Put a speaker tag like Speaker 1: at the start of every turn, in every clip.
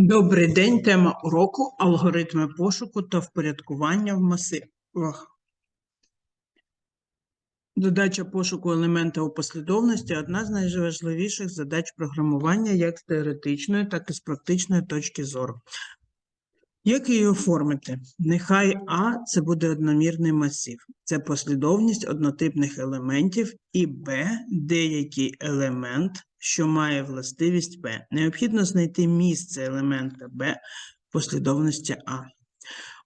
Speaker 1: Добрий день. Тема уроку алгоритми пошуку та впорядкування в масивах. Задача пошуку елемента у послідовності одна з найважливіших задач програмування як з теоретичної, так і з практичної точки зору. Як її оформити? Нехай А це буде одномірний масив. Це послідовність однотипних елементів, і Б деякий елемент, що має властивість Б. Необхідно знайти місце елемента Б в послідовності А.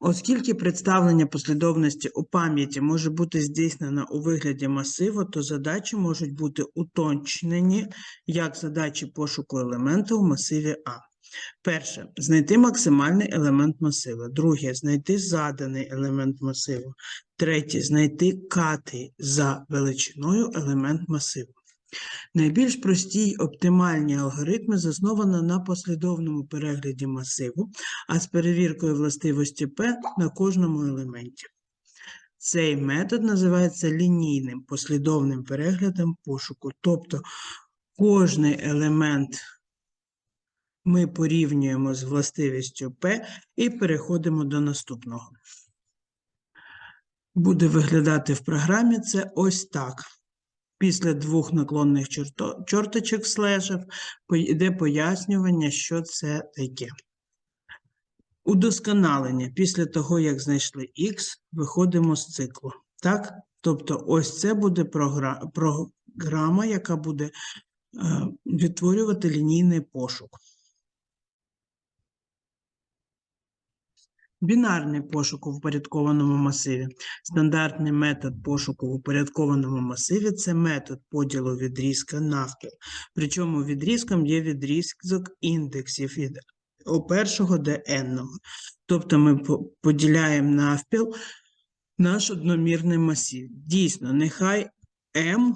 Speaker 1: Оскільки представлення послідовності у пам'яті може бути здійснено у вигляді масиву, то задачі можуть бути уточнені як задачі пошуку елемента у масиві А. Перше знайти максимальний елемент масиву. Друге знайти заданий елемент масиву. Третє знайти катий за величиною елемент масиву. Найбільш прості й оптимальні алгоритми засновані на послідовному перегляді масиву, а з перевіркою властивості P на кожному елементі. Цей метод називається лінійним послідовним переглядом пошуку, тобто кожний елемент ми порівнюємо з властивістю P і переходимо до наступного. Буде виглядати в програмі це ось так. Після двох наклонних чорто- чорточок слежів йде пояснювання, що це таке. Удосконалення. Після того, як знайшли X, виходимо з циклу. Так? Тобто, ось це буде програ- програма, яка буде е, відтворювати лінійний пошук. Бінарний пошук у впорядкованому масиві. Стандартний метод пошуку в упорядкованому масиві це метод поділу відрізка навпіл. Причому відрізком є відрізок індексів від першого до n. Тобто ми поділяємо навпіл наш одномірний масив. Дійсно, нехай m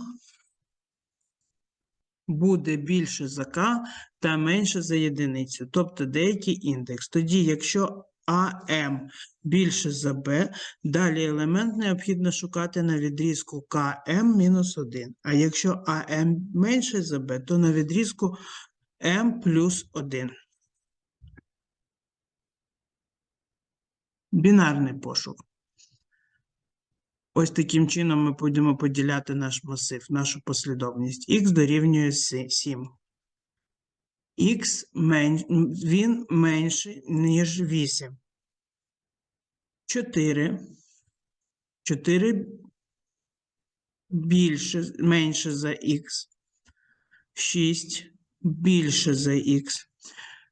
Speaker 1: буде більше за k та менше за єдиницю, тобто деякий індекс. Тоді, якщо АМ більше за Б, далі елемент необхідно шукати на відрізку КМ мінус 1. А якщо АМ менше за Б, то на відрізку М плюс 1. Бінарний пошук. Ось таким чином ми будемо поділяти наш масив, нашу послідовність. Х дорівнює 7. Х мен... він менший, ніж 8. 4. 4 більше, менше за х. 6 більше за х.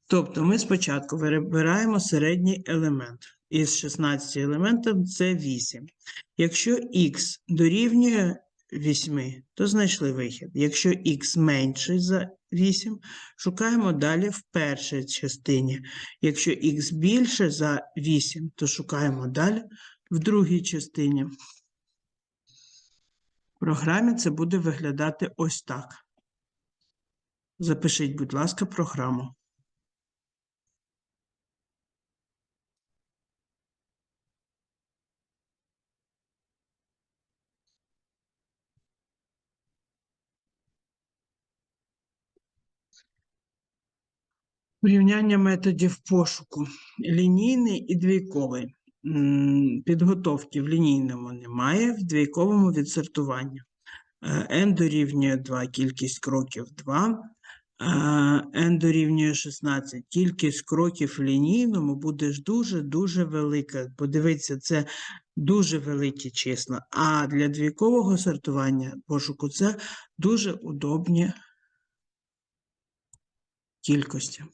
Speaker 1: Тобто ми спочатку вибираємо середній елемент. Із 16 елементів це 8. Якщо х дорівнює 8, то знайшли вихід. Якщо х менший за 8, шукаємо далі в першій частині. Якщо х більше за 8, то шукаємо далі в другій частині. В програмі це буде виглядати ось так. Запишіть, будь ласка, програму. Порівняння методів пошуку. Лінійний і двійковий. Підготовки в лінійному немає, в двійковому відсортування. Е, n дорівнює 2, кількість кроків 2. е, n дорівнює 16. Кількість кроків в лінійному буде дуже-дуже велика. Подивіться, це дуже великі числа. А для двійкового сортування пошуку це дуже удобні кількості.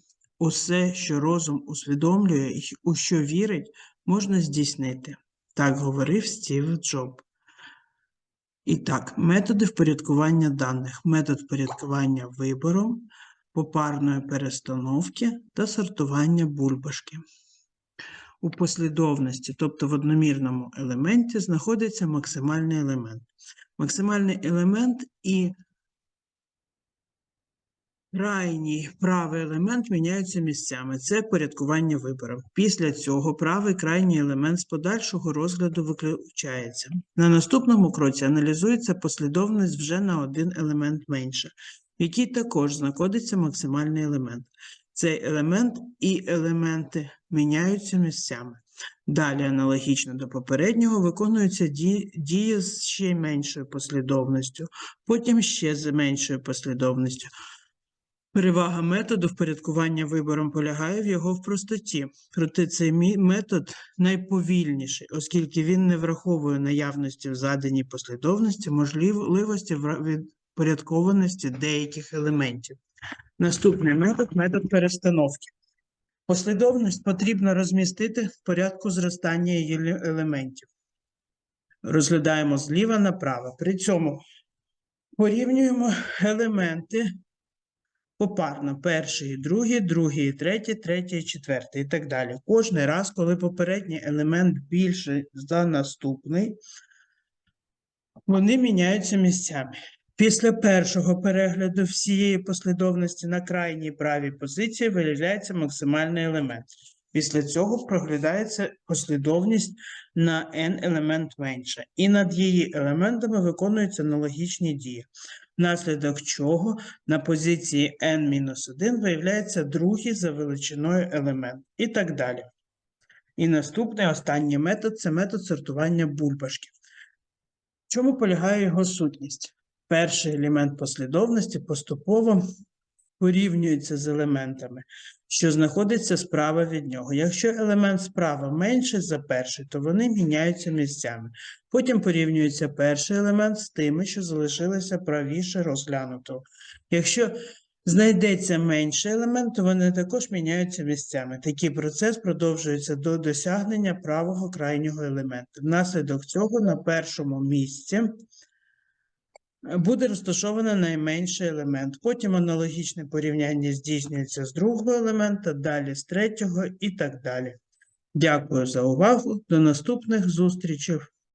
Speaker 1: Усе, що розум усвідомлює і у що вірить, можна здійснити. Так говорив Стів Джоб. І так, методи впорядкування даних, метод впорядкування вибором, попарної перестановки та сортування бульбашки. У послідовності, тобто в одномірному елементі, знаходиться максимальний елемент. Максимальний елемент і Крайній правий елемент міняються місцями. Це порядкування виборів. Після цього правий крайній елемент з подальшого розгляду виключається. На наступному кроці аналізується послідовність вже на один елемент менше. в якій також знаходиться максимальний елемент. Цей елемент і елементи міняються місцями. Далі, аналогічно до попереднього, виконуються ді- дії з ще меншою послідовністю, потім ще з меншою послідовністю. Перевага методу впорядкування вибором полягає в його в простоті. Проте цей метод найповільніший, оскільки він не враховує наявності в заданій послідовності можливості відпорядкованості деяких елементів. Наступний метод метод перестановки. Послідовність потрібно розмістити в порядку зростання її елементів. Розглядаємо зліва направо. При цьому порівнюємо елементи попарно. Перший, другий, другий, третій, третій, четвертий і так далі. Кожний раз, коли попередній елемент більший за наступний, вони міняються місцями. Після першого перегляду всієї послідовності на крайній правій позиції виявляється максимальний елемент. Після цього проглядається послідовність на n елемент менше, і над її елементами виконуються аналогічні дії, внаслідок чого на позиції n-1 виявляється другий за величиною елемент, і так далі. І наступний останній метод це метод сортування бульбашків. В чому полягає його сутність? Перший елемент послідовності поступово порівнюється з елементами, що знаходяться справа від нього. Якщо елемент справа менший за перший, то вони міняються місцями. Потім порівнюється перший елемент з тими, що залишилися правіше розглянутого. Якщо знайдеться менший елемент, то вони також міняються місцями. Такий процес продовжується до досягнення правого крайнього елементу. Внаслідок цього на першому місці буде розташовано найменший елемент. Потім аналогічне порівняння здійснюється з другого елемента, далі з третього і так далі. Дякую за увагу. До наступних зустрічей.